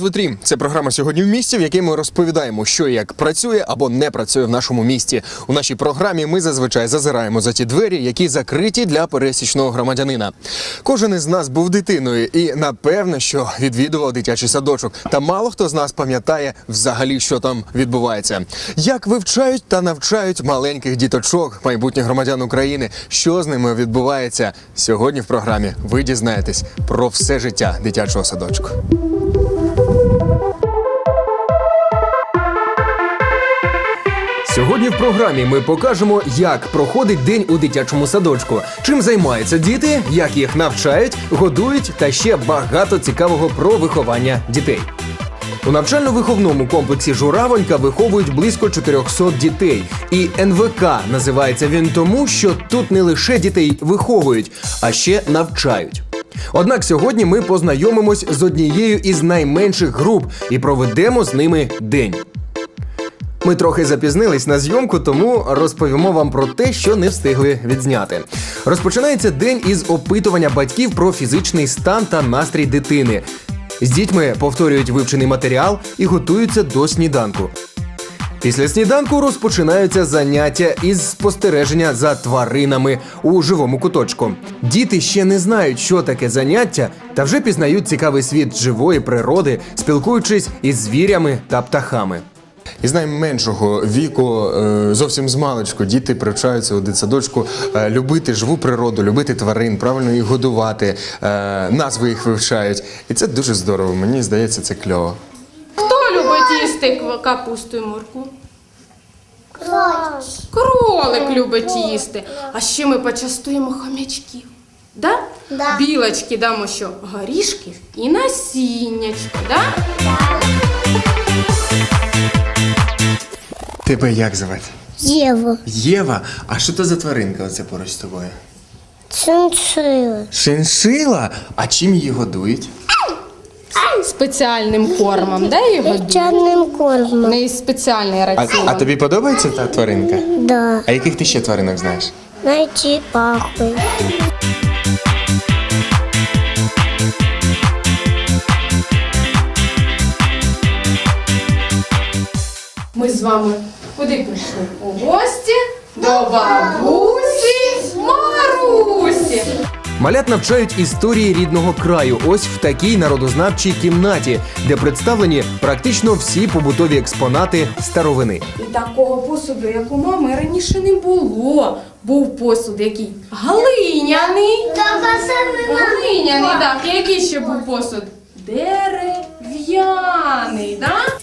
Привіт! Мене звуть Рім. Це програма сьогодні в місті, в якій ми розповідаємо, що і як працює або не працює в нашому місті. У нашій програмі ми зазвичай зазираємо за ті двері, які закриті для пересічного громадянина. Кожен із нас був дитиною і напевне, що відвідував дитячий садочок. Та мало хто з нас пам'ятає взагалі, що там відбувається. Як вивчають та навчають маленьких діточок, майбутніх громадян України, що з ними відбувається сьогодні в програмі. Ви дізнаєтесь про все життя дитячого садочку. Сьогодні в програмі ми покажемо, як проходить день у дитячому садочку, чим займаються діти, як їх навчають, годують та ще багато цікавого про виховання дітей. У навчально-виховному комплексі Журавонька виховують близько 400 дітей. І НВК називається він тому, що тут не лише дітей виховують, а ще навчають. Однак сьогодні ми познайомимось з однією із найменших груп і проведемо з ними день. Ми трохи запізнились на зйомку, тому розповімо вам про те, що не встигли відзняти. Розпочинається день із опитування батьків про фізичний стан та настрій дитини. З дітьми повторюють вивчений матеріал і готуються до сніданку. Після сніданку розпочинаються заняття із спостереження за тваринами у живому куточку. Діти ще не знають, що таке заняття, та вже пізнають цікавий світ живої природи, спілкуючись із звірями та птахами. Із найменшого віку, е, зовсім з маличку, діти привчаються у дитсадочку е, любити живу природу, любити тварин, правильно їх годувати, е, назви їх вивчають. І це дуже здорово. Мені здається, це кльово. Хто любить їсти капусту і морку? Кролик любить їсти. А ще ми почастуємо хомячків. Да? Да. Білочки дамо що? Горішки і насіннячко, да? Тебе як звати? Єва. Єва. А що то за тваринка оце поруч з тобою? Шиншила. Шиншила? А чим її годують? Спеціальним кормом, да, його? Чорним В кормом. неї спеціальний А, раціон. а тобі подобається та тваринка? Да. А яких ти ще тваринок знаєш? Найти пахви. З вами куди прийшли? У гості до бабусі Марусі. Малят навчають історії рідного краю. Ось в такій народознавчій кімнаті, де представлені практично всі побутові експонати старовини. І такого посуду, як у мами, раніше не було. Був посуд який глиняний. Глиняний, так. Який ще був посуд? Дерев'яний, так?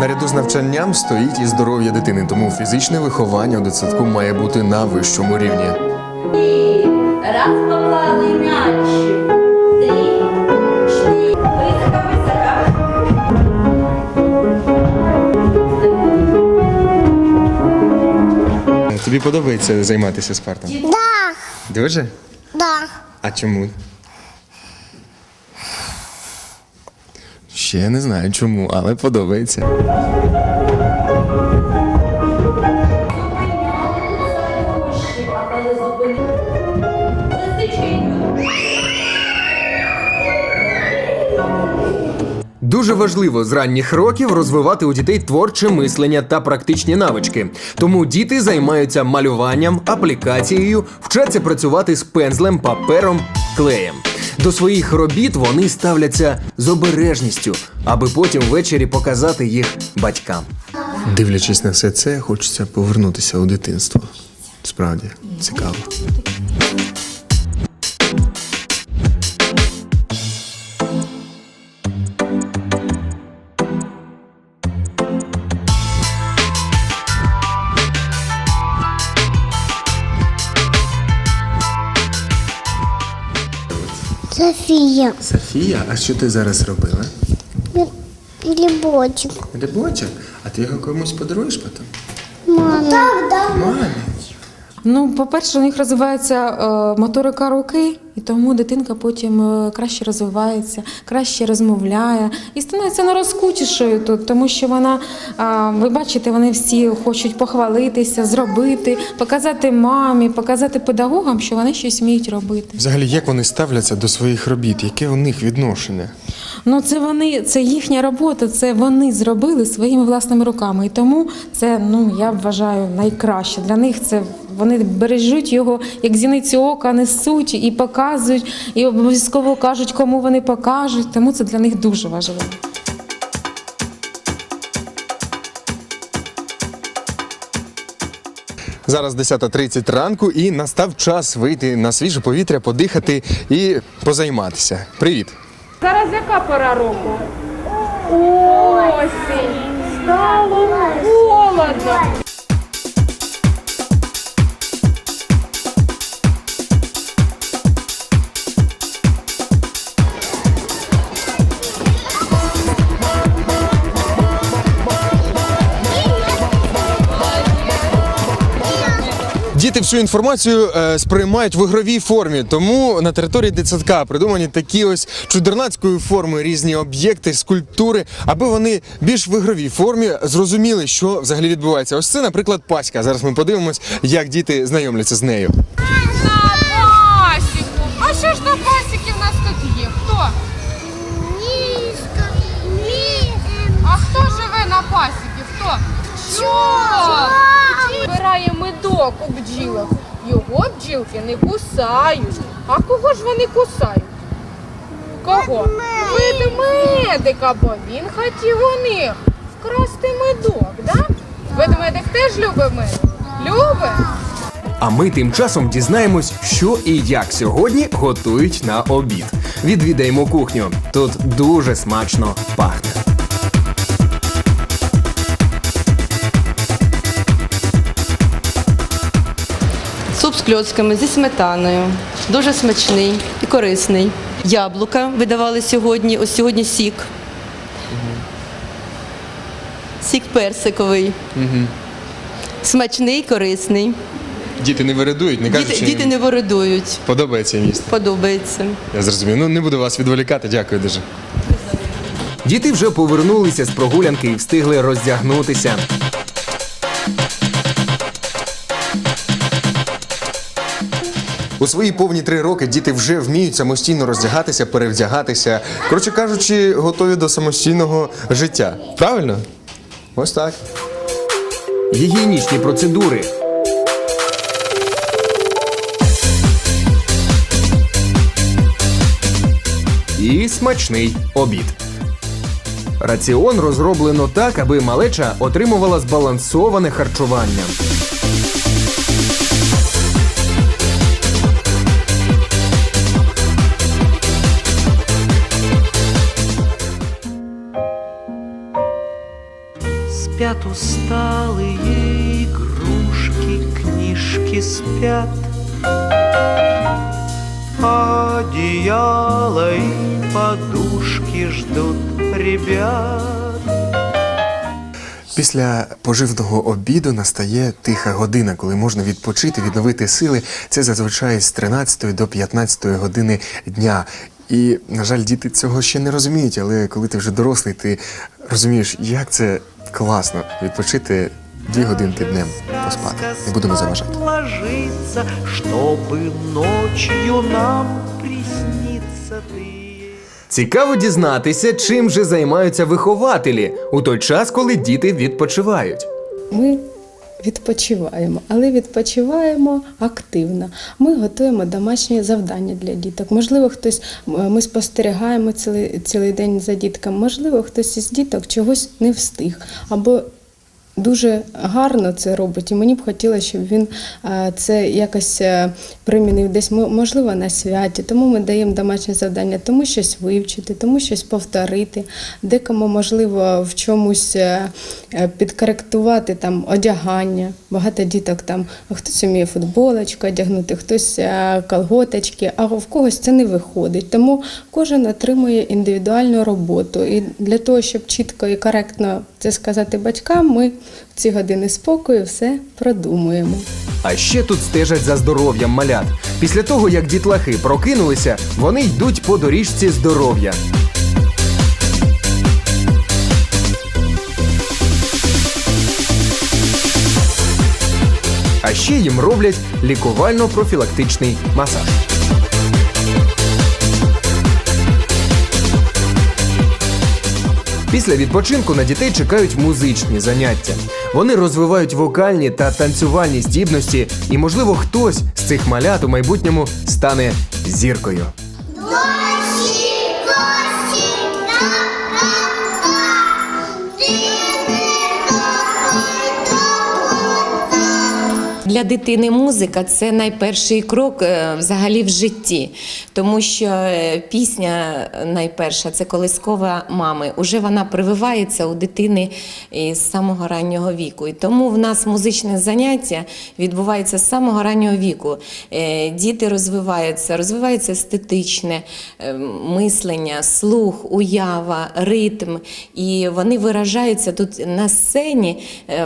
Наряду з навчанням стоїть і здоров'я дитини, тому фізичне виховання у дитсадку має бути на вищому рівні. Раз поклали м'ячик. Три. Чотири. Високо, високо. Тобі подобається займатися спортом? Да. Дуже? Да. А чому? Ще не знаю чому, але подобається. Дуже важливо з ранніх років розвивати у дітей творче мислення та практичні навички. Тому діти займаються малюванням, аплікацією, вчаться працювати з пензлем, папером, клеєм. До своїх робіт вони ставляться з обережністю, аби потім ввечері показати їх батькам. Дивлячись на все це, хочеться повернутися у дитинство. Справді цікаво. Софія. Софія, а що ти зараз робила? Грибочок. Рибочок? А ти його комусь подаруєш потім? Мамі. Так, да. Мамі. Ну, по-перше, у них розвивається е, моторика руки, і тому дитинка потім е, краще розвивається, краще розмовляє і становиться нерозкутішою тут, тому що вона, ви бачите, вони всі хочуть похвалитися, зробити, показати мамі, показати педагогам, що вони щось вміють робити. Взагалі, як вони ставляться до своїх робіт? Яке у них відношення? Ну, це вони, це їхня робота, це вони зробили своїми власними руками. І тому це, ну я вважаю, найкраще. Для них це вони бережуть його як зіницю ока, несуть і показують, і обов'язково кажуть, кому вони покажуть. Тому це для них дуже важливо. Зараз 10.30 ранку і настав час вийти на свіже повітря, подихати і позайматися. Привіт! Зараз яка пора року? Осінь. Стало холодно. Діти всю інформацію е, сприймають в ігровій формі, тому на території дитсадка придумані такі ось чудернацької форми різні об'єкти, скульптури, аби вони більш в ігровій формі зрозуміли, що взагалі відбувається. Ось це, наприклад, паська. Зараз ми подивимось, як діти знайомляться з нею. На пасіку. А що ж на пасіки в нас тут є? Хто? А хто живе на пасіки? Хто? Чого? Медок у. Його бджілки не кусають. А кого ж вони кусають? Кого? Ведмедика, бо він хотів у них вкрасти медок, да? Ведмедик теж любить мед? Любить? А ми тим часом дізнаємось, що і як сьогодні готують на обід. Відвідаємо кухню. Тут дуже смачно пахне. З кльоцками зі сметаною. Дуже смачний і корисний. Яблука видавали сьогодні. Ось сьогодні сік. Сік персиковий. Смачний, корисний. Діти не виридують, не кажуть, Діти, що діти їм не вородують. подобається їсти. Подобається. Я зрозумів. Ну не буду вас відволікати. Дякую дуже. Діти вже повернулися з прогулянки і встигли роздягнутися. У свої повні три роки діти вже вміють самостійно роздягатися, перевдягатися. Коротше кажучи, готові до самостійного життя. Правильно? Ось так. Гігієнічні процедури. І смачний обід. Раціон розроблено так, аби малеча отримувала збалансоване харчування. Спят усталые игрушки, книжки спят. Одеяло и подушки ждут ребят. Після поживного обіду настає тиха година, коли можна відпочити, відновити сили. Це зазвичай з 13 до 15 години дня. І, на жаль, діти цього ще не розуміють, але коли ти вже дорослий, ти розумієш, як це класно відпочити дві годинки днем поспати. Не будемо заважати. Ложиться, чтобы ночью нам присниться ты. Цікаво дізнатися, чим же займаються вихователі у той час, коли діти відпочивають. Ми відпочиваємо, але відпочиваємо активно. Ми готуємо домашні завдання для діток. Можливо, хтось ми спостерігаємо цілий, цілий день за дітками, можливо, хтось із діток чогось не встиг або дуже гарно це робить, і мені б хотілося, щоб він е, це якось е, примінив десь, можливо, на святі. Тому ми даємо домашнє завдання, тому щось вивчити, тому щось повторити, декому, можливо, в чомусь е, підкоректувати там одягання. Багато діток там хтось вміє футболочку одягнути, хтось колготочки, а в когось це не виходить. Тому кожен отримує індивідуальну роботу. І для того, щоб чітко і коректно це сказати батькам, ми в ці години спокою все продумуємо. А ще тут стежать за здоров'ям малят. Після того, як дітлахи прокинулися, вони йдуть по доріжці здоров'я. А ще їм роблять лікувально-профілактичний масаж. Після відпочинку на дітей чекають музичні заняття. Вони розвивають вокальні та танцювальні здібності, і, можливо, хтось з цих малят у майбутньому стане зіркою. Для дитини музика це найперший крок е, взагалі в житті, тому що е, пісня найперша це колискова мами. Уже вона прививається у дитини із самого раннього віку. І тому в нас музичне заняття відбувається з самого раннього віку. Е, Діти розвиваються, розвивається естетичне мислення, слух, уява, ритм. І вони виражаються тут на сцені,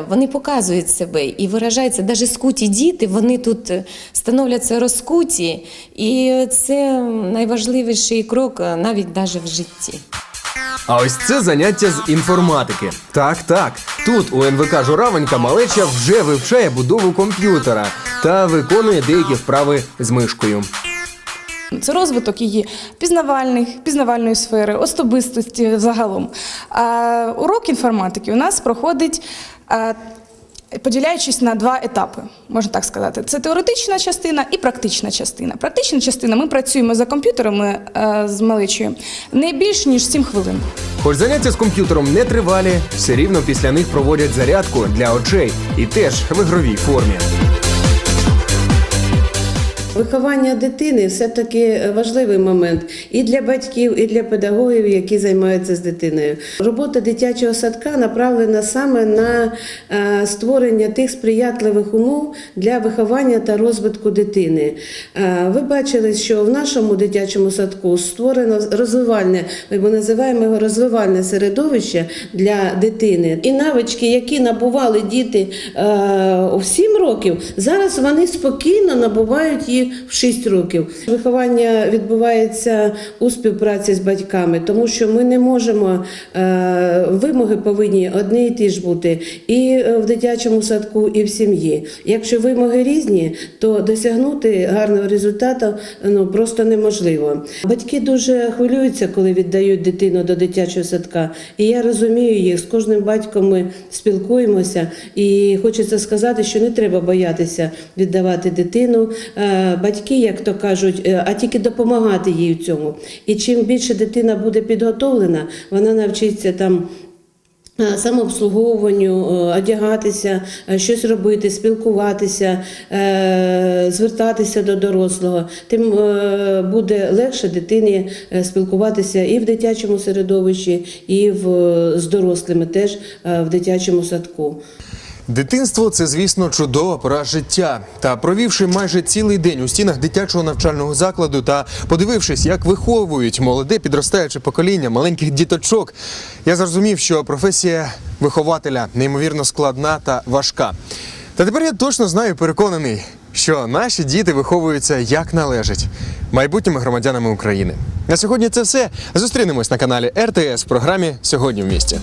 вони показують себе і виражаються навіть скуті діти, вони тут е, становляться розкуті, і це найважливіший крок е, навіть навіть в житті. А ось це заняття з інформатики. Так, так. Тут у НВК Журавенька малеча вже вивчає будову комп'ютера та виконує деякі вправи з мишкою. Це розвиток її пізнавальних, пізнавальної сфери, особистості загалом. А урок інформатики у нас проходить. Поділяючись на два етапи, можна так сказати, це теоретична частина і практична частина. Практична частина ми працюємо за комп'ютерами е, з малечою не більш ніж 7 хвилин. Хоч заняття з комп'ютером не тривалі, все рівно після них проводять зарядку для очей і теж в ігровій формі. Виховання дитини все-таки важливий момент і для батьків, і для педагогів, які займаються з дитиною. Робота дитячого садка направлена саме на е, створення тих сприятливих умов для виховання та розвитку дитини. Е, Ви бачили, що в нашому дитячому садку створено розвивальне, ми називаємо його розвивальне середовище для дитини. І навички, які набували діти е, у 7 років, зараз вони спокійно набувають їх в 6 років. Виховання відбувається у співпраці з батьками, тому що ми не можемо е, вимоги повинні одні і ті ж бути і е, в дитячому садку, і в сім'ї. Якщо вимоги різні, то досягнути гарного результату ну просто неможливо. Батьки дуже хвилюються, коли віддають дитину до дитячого садка. І я розумію їх з кожним батьком ми спілкуємося, і хочеться сказати, що не треба боятися віддавати дитину. Батьки, як то кажуть, е, а тільки допомагати їй в цьому. І чим більше дитина буде підготовлена, вона навчиться там. е, Самообслуговуванню, е, одягатися, щось робити, спілкуватися, звертатися до дорослого, тим буде легше дитині спілкуватися і в дитячому середовищі, і в, з дорослими теж в дитячому садку. Дитинство це, звісно, чудова пора життя. Та провівши майже цілий день у стінах дитячого навчального закладу та подивившись, як виховують молоде підростаюче покоління маленьких діточок, я зрозумів, що професія вихователя неймовірно складна та важка. Та тепер я точно знаю, і переконаний, що наші діти виховуються як належить майбутніми громадянами України. На сьогодні це все. Зустрінемось на каналі РТС в програмі Сьогодні в місті.